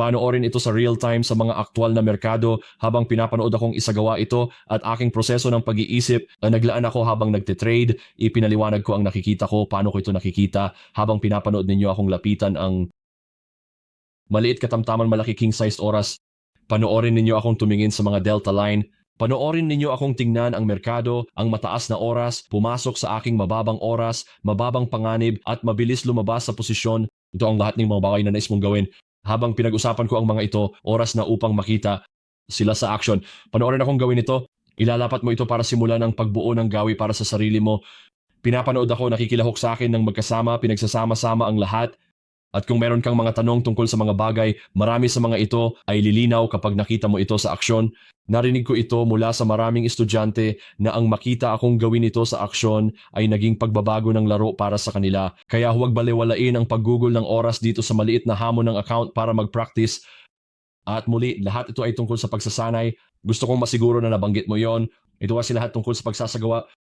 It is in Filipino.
Panoorin ito sa real time sa mga aktwal na merkado habang pinapanood akong isagawa ito at aking proseso ng pag-iisip na naglaan ako habang nagtitrade. Ipinaliwanag ko ang nakikita ko, paano ko ito nakikita habang pinapanood ninyo akong lapitan ang maliit katamtaman malaki king-sized oras. Panoorin ninyo akong tumingin sa mga delta line. Panoorin ninyo akong tingnan ang merkado, ang mataas na oras, pumasok sa aking mababang oras, mababang panganib at mabilis lumabas sa posisyon. Ito ang lahat ng mga bagay na nais mong gawin. Habang pinag-usapan ko ang mga ito, oras na upang makita sila sa action. Panoorin akong gawin ito. Ilalapat mo ito para simulan ang pagbuo ng gawi para sa sarili mo. Pinapanood ako, nakikilahok sa akin ng magkasama, pinagsasama-sama ang lahat. At kung meron kang mga tanong tungkol sa mga bagay, marami sa mga ito ay lilinaw kapag nakita mo ito sa aksyon. Narinig ko ito mula sa maraming estudyante na ang makita akong gawin ito sa aksyon ay naging pagbabago ng laro para sa kanila. Kaya huwag baliwalain ang paggugol ng oras dito sa maliit na hamon ng account para mag-practice. At muli, lahat ito ay tungkol sa pagsasanay. Gusto kong masiguro na nabanggit mo yon. Ito kasi lahat tungkol sa pagsasagawa